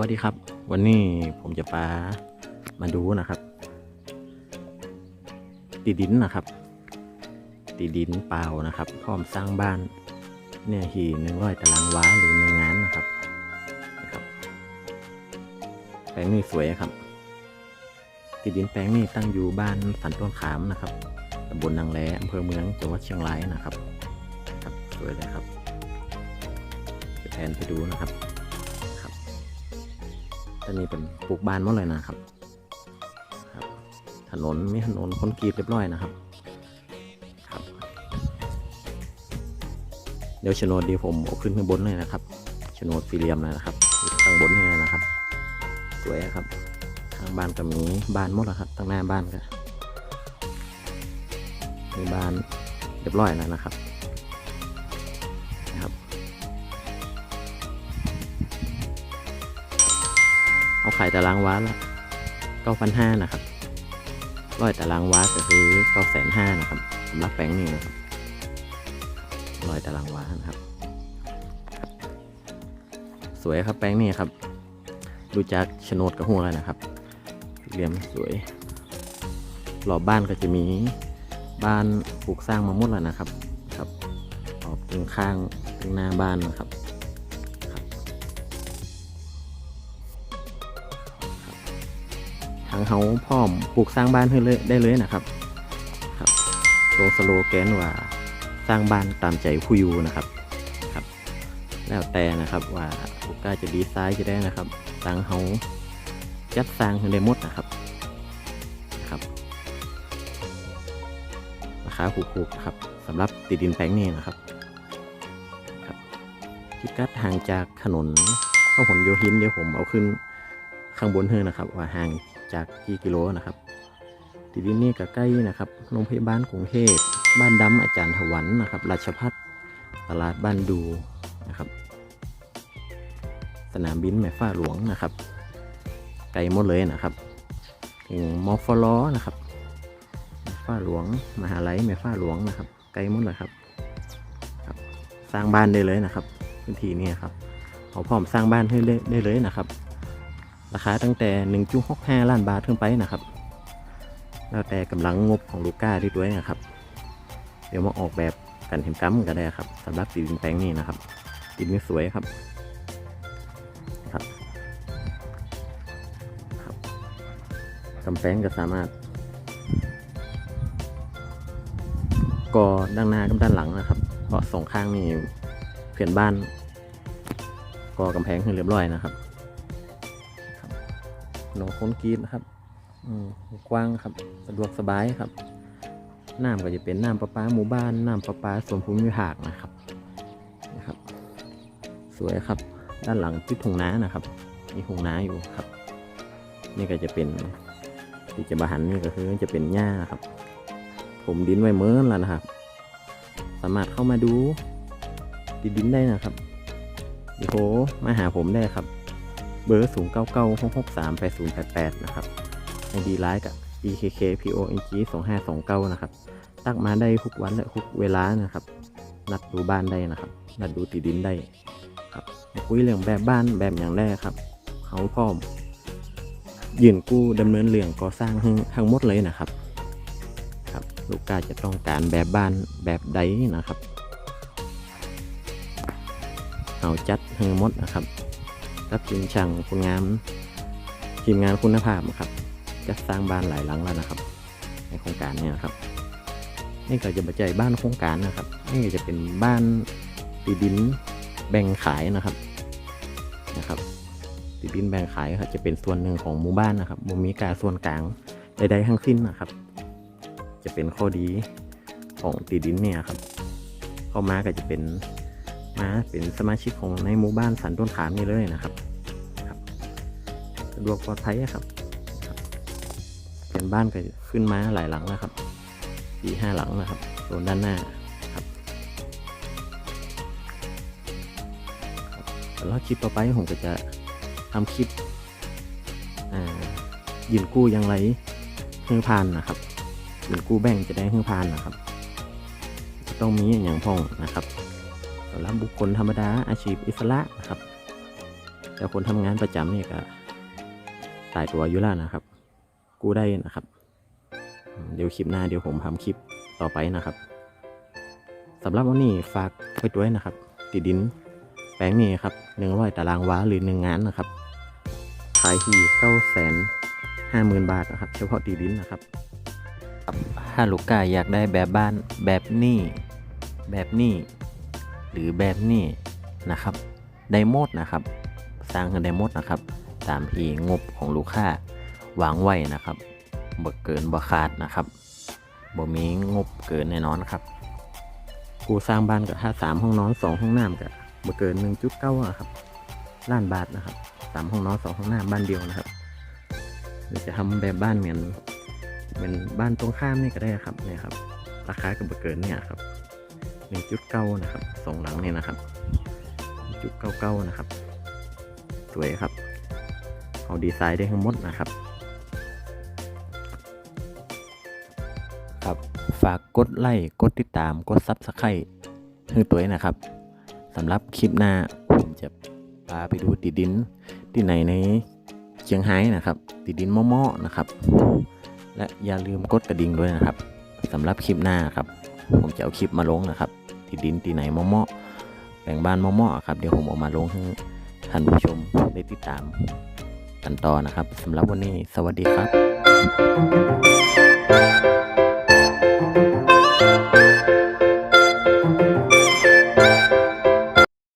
วัสดีครับ วันนี้ผมจะปามาดูนะครับ ตีดินนะครับ ตีดินเปล่านะครับพร้อมสร้างบ้านเนี่ยหีหนึ่งร้อยตารางวาหรือหนึ่งงานนะครับนะครับแปลงนี้สวยครับ ตีดินแปลงนี้ตั้งอยู่บ้านสันต้นขามนะครับตำบลนางแลอำเภอเมืองจังหวัดเชียงรายนะครับ ครับสวยเลยครับ จะแทนไปดูนะครับ อันนี้เป็นปลูกบ้านหมดเลยนะครับครับ ถนนมีถนนคอนกรีตเรียบร้อยนะครับครับ เดี๋ยวโฉนดดีผมเอาขึ้นข้างบนเลยนะครับโฉนดสี่เหลี่ยมเลยนะครับข้างบนนี่เลยนะครับ สวยครับทางบ้านก็มีบ้านหมดแล้วครับตั้งหน้าบ้านก็มีบ้านเรียบร้อยแล้วนะครับ เอาขายตารางวาละเก้าพันห้านะครับร้อยตารางวาก็คือเก้าแสนห้านะครับสำหรับแปลงนี้นะครับร้อยตารางวานะครับ สวยครับแปลงนี้ครับ ดูจากโฉนดกับหัวแล้วนะครับเหลี่ยมสวยรอบบ้านก็จะมีบ้านปลูกสร้างมาหมดแล้วนะครับ ครับรอบตึงข้างตึงหน้าบ้านนะครับางเขาพร้อมปลูกสร้างบ้านให้เลยได้เลยนะครับครับตรงสโลแกนว่าสร้างบ้านตามใจผู้อยู่นะครับครับ แล้วแต่นะครับว่าลูกค้าจะดีไซน์จะได้นะครับทางเขาจัดสร้างให้ได้หมดนะครับครับราคาถูกๆนะครับสำหรับติดดินแปลงนี้นะครับครับพิกัดห่างจากถนนพหลโยธินเดี๋ยวผมเอาขึ้นข้างบนเฮือนะครับ ว่าห่าง จากกี่กิโลนะครับติดดินนี่ก็ใกล้นะครับโรงพยาบาลกรุงเทพบ้านดำอาจารย์ถวันนะครับ ราชพัฒตลาดบ้านดูนะครับ สนามบินแม่ฟ้าหลวงนะครับ ไกลหมดเลยนะครับถึงมอฟลอนะครับแม่ฟ้าหลวง มหาลัยแม่ฟ้าหลวงนะครับ ไกลหมดเลยครับครับ สร้างบ้านได้เลยนะครับพื้นที่นี้ครับเขาพร้อมสร้างบ้านให้ได้เลยนะครับ ราคาตั้งแต่ 1.65 ล้านบาทขึ้นไปนะครับ แล้วแต่กำลังงบของลูก้าที่ด้วยนะครับ เดี๋ยวมาออกแบบกันเห็นกัมก็ได้ครับสำหรับดินแปลงนี้นะครับดินนี่สวยครับครับครับกำแพงก็สามารถก่อด้านหน้ากับด้านหลังนะครับ เพราะสองข้างนี่เพื่อนบ้านก่อกำแพงให้เรียบร้อยนะครับ หนองคนกีดนะครับอืกว้างครับสะดวกสบายครับน้ำก็จะเป็นน้ำประปาหมู่บ้านน้ำประปาส่วนภูมิภาคนะครับนะครับ สวยครับ ด้านหลังติดทุ่งน้านะครับ มีทุ่งน้าอยู่ครับ นี่ก็จะเป็นที่จะบาหันนี่ก็คือจะเป็นหญ้าครับ ผมดินไว้เมินแล้วนะครับ สามารถเข้ามาดูดินดินได้นะครับดีโหมาหาผมได้ครับ เบอร์ 0 9 9 6 6 3 8 0 8 8 นะครับไอดีไลน์กับ ekk pong 2 5 2 9 นะครับ ตักมาได้ทุกวันและทุกเวลานะครับ นัดดูบ้านได้นะครับ นัดดูติดินได้ครับคุยเรื่องแบบบ้านแบบอย่างแรกครับ เขาพร้อมยืนกู้ดำเนินเรื่องก่อสร้างทั้งทั้งหมดเลยนะครับ ครับ ลูกค้าจะต้องการแบบบ้านแบบใดนะครับ เอาจัดทั้งหมดนะครับ กับทีมช่างคุณงามทีมงานคุณภาพนะครับจะสร้างบ้านหลายหลังแล้วนะครับ ในโครงการนี้นะครับนี่ก็จะมาใจายบ้านโครงการนะครับนี่ก็จะเป็นบ้านตีดินแบ่งขายนะครับนะครับติดดินแบ่งขายครับจะเป็นส่วนหนึ่งของหมู่บ้านนะครับบ่มีการส่วนกลางใดๆทั้งสิ้นนะครับ จะเป็นข้อดีของติดดินเนี่ยครับ เข้ามาก็จะเป็น มาเป็นสมาชิกของในหมู่บ้านสันต้นขามนี่เลยนะครับครับสะดวกปลอดภัยครับครับเป็นบ้านก็ขึ้นมาหลายหลังนะครับสี่ห้าหลังนะครับโซนด้านหน้าแล้วคลิปต่อไปผมก็จะทำคลิปยืนกู้ยังไรเฮือพานนะครับยืนกู้แบ่งจะได้เฮือพานนะครับ ต้องมีอย่างพ่องนะครับ รับบุคคลธรรมดาอาชีพอิสระนะครับ แต่คนทำงานประจำเนี่ยก็ตายตัวอยู่แล้วนะครับ กู้ได้นะครับ เดี๋ยวคลิปหน้าเดี๋ยวผมทำคลิปต่อไปนะครับสำหรับวันนี้ฝากไว้ด้วยนะครับ ติดดินแปลงนี้ครับหนึ่งร้อยตารางวาหรือหนึ่งงานนะครับขายที่เก้าแสนห้าหมื่นบาทนะครับ เฉพาะตีดินนะครับถ้าลูกค้าอยากได้แบบบ้านแบบนี้แบบนี้ หรือแบบนี้นะครับได้หมดนะครับ สร้างกันได้หมดนะครับ ตามที่งบของลูกค้าวางไว้นะครับบ่เกินบ่ขาดนะครับบ่มีงบเกินแน่นอนครับ กูสร้างบ้านกับถ้าสามห้องนอนสองห้องน้ำกับบ่เกินหนึ่งจุดเก้าอะครับล้านบาทนะครับสามห้องนอนสองห้องน้ำบ้านเดียวนะครับหรือจะทำแบบบ้านเหมือนเป็นบ้านตรงข้ามนี่ก็ได้ครับเนี่ยครับ ราคาก็บ่เกินเนี่ยครับ หนึ่งจุดเก้านะครับสองหลังเนี่ยนะครับ จุดเก้าเก้านะครับ สวยครับ เอาดีไซน์ได้ทั้งหมดนะครับ ครับฝากกดไลค์กดติดตามกดซับสไครต์ให้ตัวนะครับสำหรับคลิปหน้าผมจะพาไปดูติดดินที่ไหนในเชียงไฮ้นะครับติดดินมอๆนะครับ และอย่าลืมกดกระดิ่งด้วยนะครับสำหรับคลิปหน้าครับ ผมจะเอาคลิปมาลงนะครับติดดินที่ไหนมอๆแบ่งบ้านมอๆครับเดี๋ยวผมเอามาลงให้ท่านผู้ชมได้ติดตามกันต่อนะครับสำหรับวันนี้สวัสดีครับ